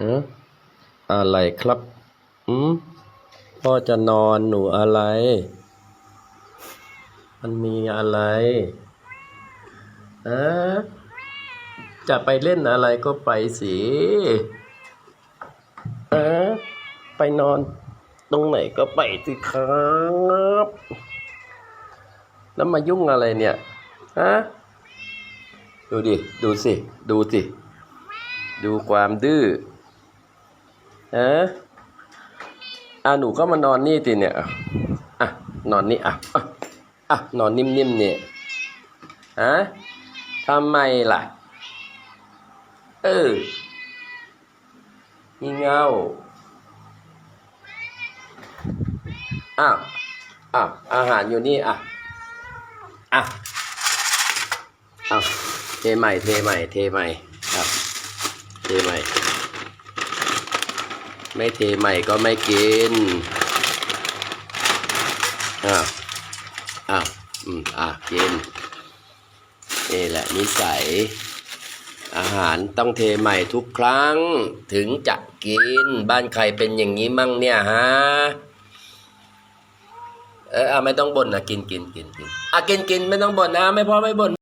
ฮะอะไรครับอืมพ่อจะนอนหนูอะไร มันมีอะไรฮะจะไปเล่นอะไรก็ไปสิฮะไปนอนตรงไหนก็ไปสิครับ แล้วมายุ่งอะไรเนี่ย ฮะ ดูดิ ดูสิ ดูสิ ดูความดื้อ ฮะอะหนูก็มานอนนี่ติเนี่ยอะนอนนี่อะอะอะนอนนิ่มๆเนี่ยฮะทำไมล่ะ เอองี่เง่าอ้าวอ้าวอาหารอยู่นี่อะอะอ้าวเทใหม่เทใหม่เทใหม่ครับเทใหม่ ไม่เทใหม่ก็ไม่กิน อ้าว อ้าว อืม อะกินนี่แหละนิสัย อาหารต้องเทใหม่ทุกครั้ง ถึงจะกิน บ้านใครเป็นอย่างนี้มั่งเนี่ยฮะ เอออะไม่ต้องบ่นนะกินกินกินกินอะกินกินไม่ต้องบ่นนะ ไม่พอไม่บ่น